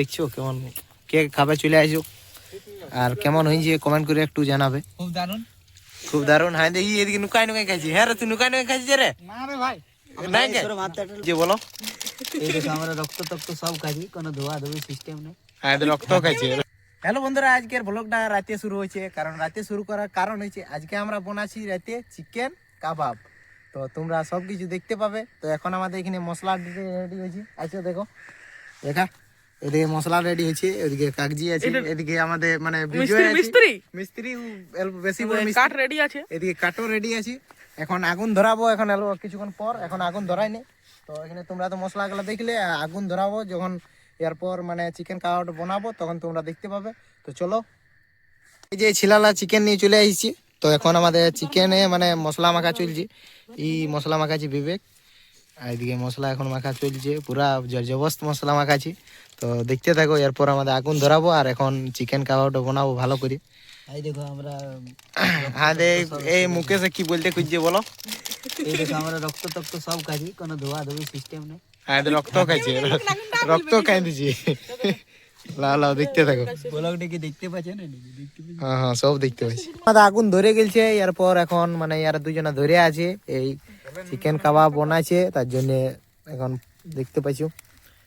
দেখছ কেমন কে খাবে চলে আসো। আর কেমন হয়েছে কমেন্ট করে একটু জানাবে। খুব দারুণ। খুব দারুণ। হ্যাঁ দেখি এদিকে নুকাই নুকাই খাইছি। হ্যাঁ রে তুই নুকাই নুকাই খাইছিস রে? না রে ভাই নাই যে বলো। এই দেখো আমরা রক্ত তক্ত সব খাই কোনো ধোয়া ধোয়ি সিস্টেম নেই। হ্যাঁ রক্ত খাইছি। হ্যালো বন্ধুরা আজকের ব্লগটা রাতে শুরু হয়েছে। কারণ রাতে শুরু করার কারণ হয়েছে আজকে আমরা বানাচ্ছি রাতে চিকেন কাবাব তো তোমরা সব কিছু দেখতে পাবে। তো এখন আমাদের এখানে মশলা রেডি হয়েছে। আচ্ছা দেখো। দেখা। এদিকে মশলা রেডি হয়েছে এদিকে কাগজি আছে এদিকে আমাদের মানে। মিস্ত্রি মিস্ত্রি? এল- বেশি বড় কাঠ রেডি আছে। এদিকে কাঠও রেডি আছে। এখন আগুন ধরাবো এখন এলো কিছুক্ষণ পর এখন আগুন ধরাই নেই তো এখানে তোমরা তো মশলাগুলো দেখলে আগুন ধরাবো যখন এরপর মানে চিকেন কাবাবটা বানাবো তখন তোমরা দেখতে পাবে। তো চলো। এই যে ছিলালা চিকেন নিয়ে চলে আসছি। তো এখন আমাদের চিকেনে মানে মশলা মাখা চলছে। এই মশলা মাখাছি বিবেক। আর এদিকে মশলা এখন মাখা চলছে পুরা জবরদস্ত মশলা মাখাছি তো দেখতে থাকো এরপর আমাদের আগুন ধরাবো আর এখন চিকেন কাবাবটা বানাবো ভালো করে। এই দেখো আমরা হ্যাঁ এই মুকেশে কি বলতে খুঁজছে বলো? এই দেখো আমরা রক্ত তক্ত সব খাই কোনো ধোয়া ধোয়ি সিস্টেম নেই। হ্যাঁ রক্ত খাইছে রক্ত খাই দিছি। লাও লাও দেখতে থাকো। ব্লগটা কি দেখতে পাচ্ছেন হ্যাঁ হ্যাঁ সব দেখতে পাচ্ছি। আগুন ধরে গেছে এরপর এখন মানে ইয়ার দুজনে ধরে আছে এই চিকেন কাবাব বানাইছে তার জন্য এখন দেখতে পাইছো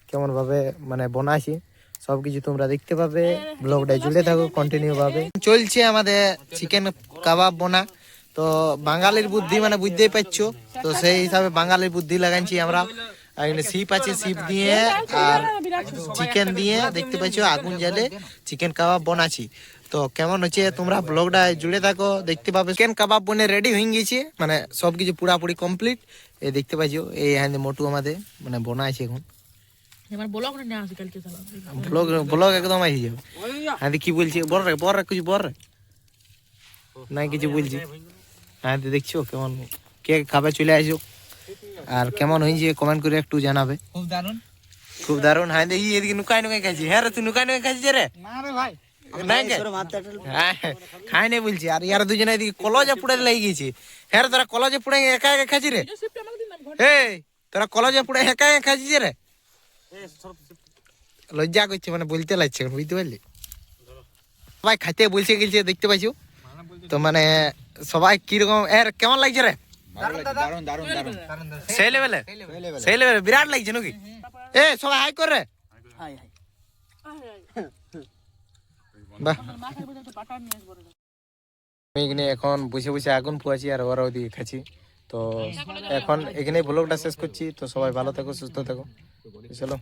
কেমন ভাবে মানে বানাইছে সব কিছু তোমরা দেখতে পাবে ব্লগটা জুড়ে থাকো কন্টিনিউ ভাবে চলছে আমাদের চিকেন কাবাব বোনা তো বাঙালির বুদ্ধি মানে বুঝতেই পারছ তো সেই হিসাবে বাঙালির বুদ্ধি লাগাইছি আমরা এখানে সিপ আছে সিপ দিয়ে আর চিকেন দিয়ে দেখতে পাচ্ছ আগুন জ্বালে চিকেন কাবাব বানাচ্ছি তো কেমন হচ্ছে? তোমরা ব্লগটা জুড়ে থাকো দেখতে পাবে। চিকেন কাবাব বনে রেডি হয়ে গেছে মানে সবকিছু পুরাপুরি কমপ্লিট এই দেখতে পাইছো এই হ্যাঁ মোটু আমাদের মানে বানাইছে এখন। ব্লগ ব্লগ ব্লগ একদম আসি যাবে। হ্যাঁ কি বলছি? বল রে বল রে কিছু বল রে। নাই কিছু বলছি। হ্যাঁ দেখছ কেমন কে খাবে চলে আসো। আর কেমন হয়েছে কমেন্ট করে একটু জানাবে। খুব দারুণ। খুব দারুণ। হ্যাঁ দেখি এদিকে নুকাই নুকাই খাইছি। হ্যাঁ রে তুই নুকাই নুকাই খাইছিস রে। না রে ভাই। খাই নাই বলছি আর ইয়ার দুজনে এদিকে কলজে পুড়ে লেগে গেছে। হ্যাঁ তোরা কলজে পুড়ে একা একা খাইছি রে? এই তোরা কলজে পুড়ে একা একা খাইছিস রে? লজ্জা করছে মানে বলতে লাগছে বুঝতে পারলি? সবাই খাইতে বলছে গেলছে দেখতে পাইছো? তো মানে সবাই কীরকম এর কেমন লাগছে রে? সেই লেভেলে? সেই লেভেলে বিরাট লাগছে নাকি? এ সবাই হাই কর রে। Hi hi. বাহ। আমি এখানে এখন বসে বসে আগুন পোয়াছি আর ওরাও দিয়ে খাচ্ছি। তো এখন এখানে ব্লগটা শেষ করছি। তো সবাই ভালো থাকো সুস্থ থাকো। চলো।